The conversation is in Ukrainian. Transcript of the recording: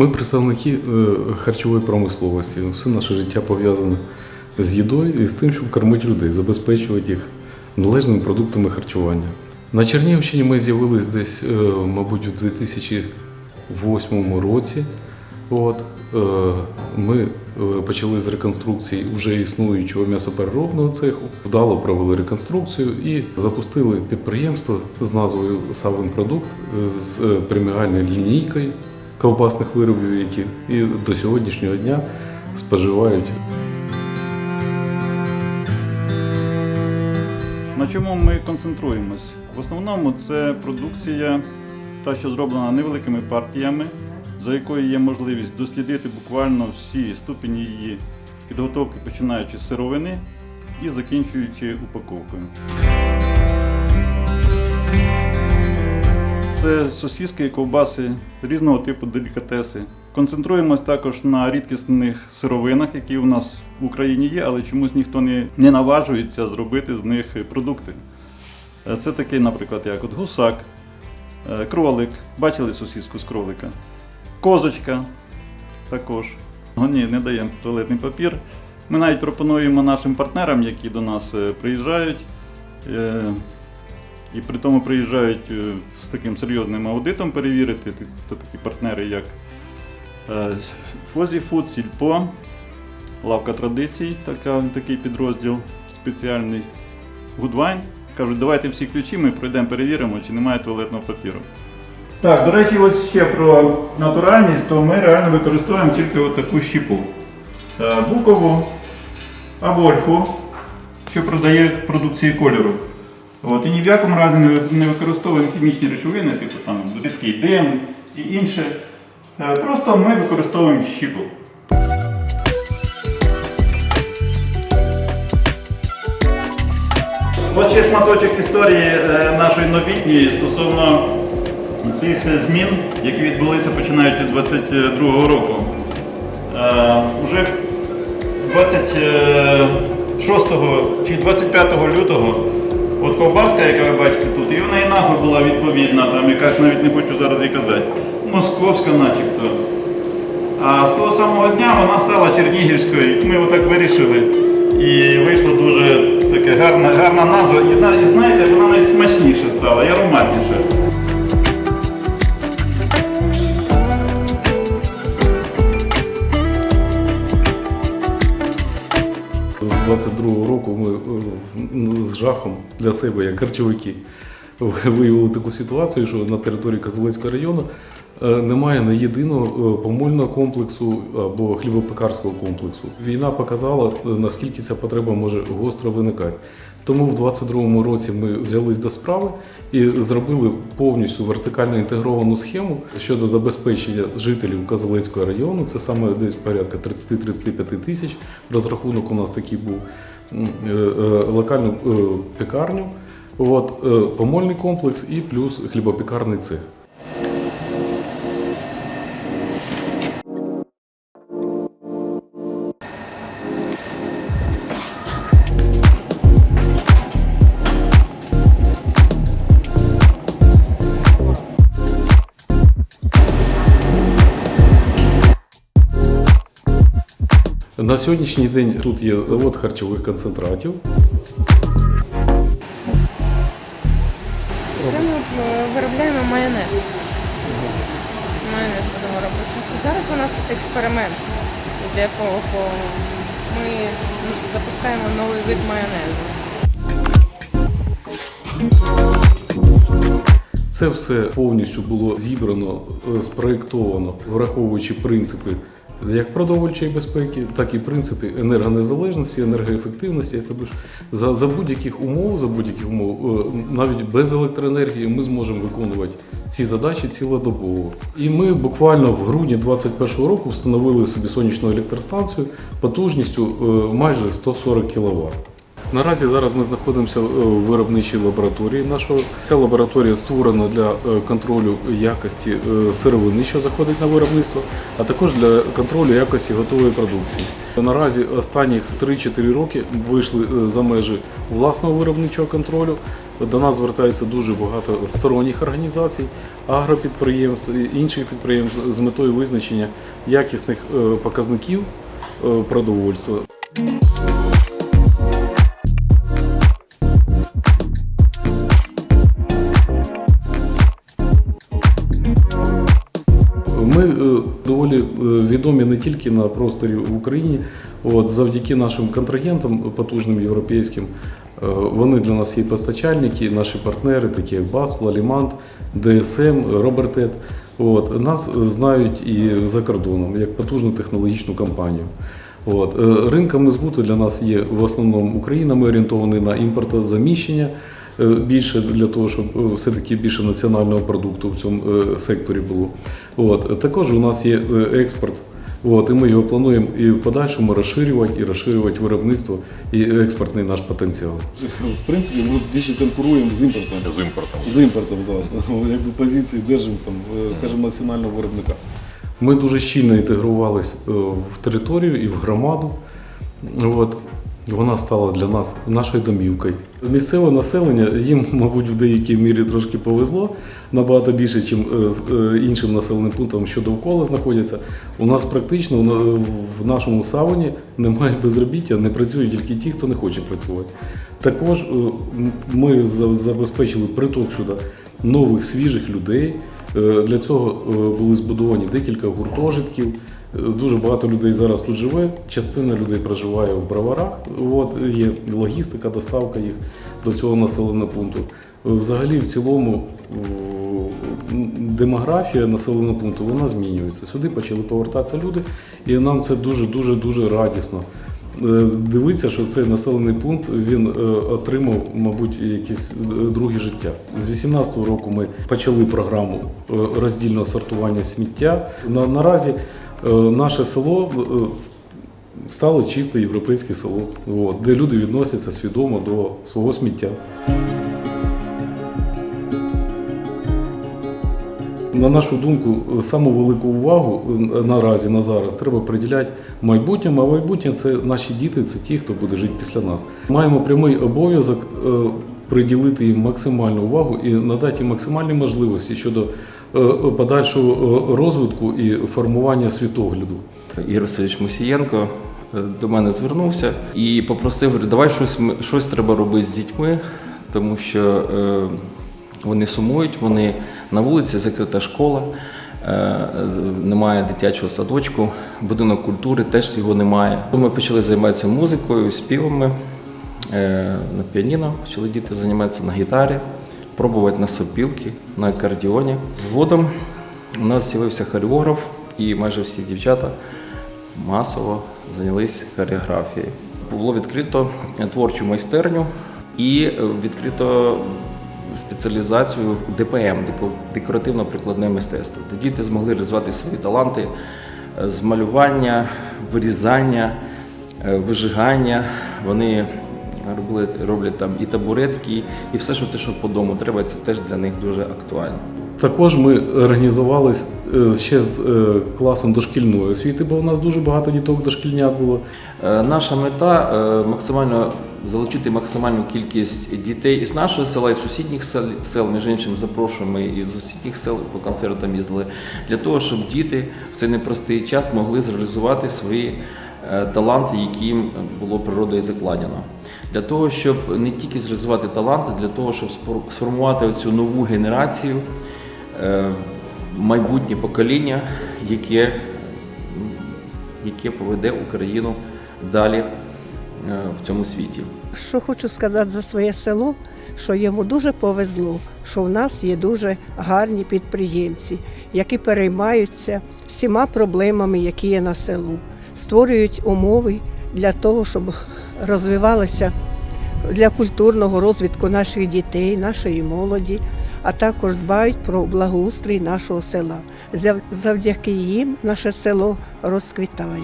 Ми представники е, харчової промисловості. Все наше життя пов'язане з їдою і з тим, щоб кормити людей, забезпечувати їх належними продуктами харчування. На Чернігівщині ми з'явились десь, е, мабуть, у 2008 році. От, е, ми почали з реконструкції вже існуючого м'ясопереробного цеху, вдало провели реконструкцію і запустили підприємство з назвою Савин Продукт з преміальною лінійкою ковбасних виробів, які і до сьогоднішнього дня споживають На чому ми концентруємось? В основному це продукція, та, що зроблена невеликими партіями, за якою є можливість дослідити буквально всі ступені її підготовки, починаючи з сировини і закінчуючи упаковкою. Це сосиски і ковбаси різного типу делікатеси. Концентруємось також на рідкісних сировинах, які у нас в Україні є, але чомусь ніхто не, не наважується зробити з них продукти. Е, Це такий, наприклад, як от гусак, е, кролик. Бачили сосиску з кролика? Козочка також. О, ні, не даємо туалетний папір. Ми навіть пропонуємо нашим партнерам, які до нас е, приїжджають. І при тому приїжджають е, з таким серйозним аудитом перевірити. Такі партнери, як е, Фозі Фуд, Сільпо, Лавка традицій, така, такий підрозділ спеціальний. Гудвайн. Кажуть, давайте всі ключі, ми пройдемо, перевіримо, чи немає туалетного папіру. Так, до речі, от ще про натуральність, то ми реально використовуємо тільки таку щіпу. Е, Букову або ольху, що продає продукції кольору. От, і ні в якому разі не використовуємо хімічні речовини, типу там рідкий дим і інше. Е, Просто ми використовуємо щіпу. От ще шматочок історії е, нашої новітньої стосовно тих змін, які відбулися починаючи з 22-го року. Е, Уже 26 чи 25 лютого от ковбаска, яка ви бачите тут, і вона і назва була відповідна, там якась навіть не хочу зараз і казати. Московська начебто. А з того самого дня вона стала Чернігівською. Ми отак вирішили. І вийшла дуже така гарна, гарна назва. І, знаєте, вона навіть смачніше стала, і ароматніше. З 22-го року ми е, з жахом для себе, як харчовики, виявили таку ситуацію, що на території Козелецького району е, немає не єдиного е, помольного комплексу або хлібопекарського комплексу. Війна показала, наскільки ця потреба може гостро виникати. Тому в 22-му році ми взялись до справи і зробили повністю вертикально інтегровану схему щодо забезпечення жителів Козелецького району. Це саме десь порядка 30-35 тисяч. Розрахунок у нас такий був е, е, локальну е, пекарню, от, помольний комплекс і плюс хлібопекарний цех. На сьогоднішній день тут є завод харчових концентратів. Це ми е, виробляємо майонез. Майонез будемо робити. Зараз у нас експеримент, для якого ми запускаємо новий вид майонезу. Це все повністю було зібрано, е, спроєктовано, враховуючи принципи як продовольчої безпеки, так і принципи енергонезалежності, енергоефективності. Тобто за, за будь-яких умов, за будь-яких умов, е, навіть без електроенергії, ми зможемо виконувати ці задачі цілодобово. І ми буквально в грудні 2021 року встановили собі сонячну електростанцію потужністю е, майже 140 кВт. Наразі зараз ми знаходимося е, в виробничій лабораторії нашого. Ця лабораторія створена для е, контролю якості е, сировини, що заходить на виробництво, а також для контролю якості готової продукції. Наразі останніх 3-4 роки вийшли е, за межі власного виробничого контролю. До нас звертається дуже багато сторонніх організацій, агропідприємств і інших підприємств з метою визначення якісних е, показників е, продовольства. Тільки на просторі в Україні, от завдяки нашим контрагентам потужним європейським. е, Вони для нас є постачальники, наші партнери, такі як БАС, Лалімант, ДСМ, Робертет. От нас знають і за кордоном як потужну технологічну компанію. От е, ринками збуту для нас є в основному Україна. Ми орієнтовані на імпортозаміщення е, більше для того, щоб все-таки більше національного продукту в цьому секторі було. От також у нас є експорт. От, і ми його плануємо і в подальшому розширювати і розширювати виробництво і експортний наш потенціал. В принципі, ми більше конкуруємо з імпортом. з імпортом. З імпортом, так. Якби позиції держимо там, е, скажімо, національного виробника. Ми дуже щільно інтегрувалися е, в територію і в громаду. От. Вона стала для нас нашою домівкою. Місцеве населення їм, мабуть, в деякій мірі трошки повезло набагато більше, ніж іншим населеним пунктам, що довкола знаходяться. У нас практично в нашому савані немає безробіття, не працюють тільки ті, хто не хоче працювати. Також е, ми забезпечили приток сюди нових свіжих людей. Е, Для цього е, були збудовані декілька гуртожитків. Е, Дуже багато людей зараз тут живе. Частина людей проживає в броварах. От є логістика, доставка їх до цього населеного пункту. Е, Взагалі, в цілому, демографія населеного пункту вона змінюється. Сюди почали повертатися люди, і нам це дуже дуже дуже радісно. Е, Дивиться, що цей населений пункт він е, отримав, мабуть, якесь е, друге життя. З 18-го року ми почали програму е, роздільного сортування сміття. На, наразі е, наше село е, стало чисте європейське село, де люди відносяться свідомо до свого сміття. На нашу думку, саму велику увагу е, наразі на зараз треба приділяти майбутньому, а майбутнє це наші діти, це ті, хто буде жити після нас. Маємо прямий обов'язок е, приділити їм максимальну увагу і надати їм максимальні можливості щодо е, подальшого е, розвитку і формування світогляду. Ігор Васильович Мусієнко е, до мене звернувся і попросив, давай щось, щось треба робити з дітьми, тому що е, вони сумують, вони на вулиці, закрита школа, е, е, немає дитячого садочку, будинок культури теж його немає. Ми почали займатися музикою, співами е, на піаніно, почали діти займатися на гітарі, пробувати на сопілки, на акордіоні. Згодом у нас з'явився хореограф, і майже всі дівчата масово зайнялись хореографією. Було відкрито творчу майстерню і відкрито спеціалізацію в ДПМ декоративно-прикладне мистецтво, де діти змогли розвивати свої таланти з малювання, вирізання, е, вижигання. Вони робили, роблять там і табуретки, і все, що те, що по дому треба, це теж для них дуже актуально. Також ми організувалися е, ще з е, класом дошкільної освіти, бо у нас дуже багато діток дошкільнят було. Е, Наша мета максимально залучити максимальну кількість дітей із нашого села, і сусідніх сел, сел. Між іншим, запрошуємо із сусідніх сел по концертам їздили для того, щоб діти в цей непростий час могли зреалізувати свої таланти, які було природою закладено. Для того, щоб не тільки зреалізувати таланти, для того, щоб сформувати цю нову генерацію, е, майбутнє покоління, яке яке поведе Україну далі е, в цьому світі. Що хочу сказати за своє село, що йому дуже повезло, що в нас є дуже гарні підприємці, які переймаються всіма проблемами, які є на селу, створюють умови для того, щоб розвивалося для культурного розвитку наших дітей, нашої молоді, а також дбають про благоустрій нашого села. Зав- Завдяки їм наше село розквітає.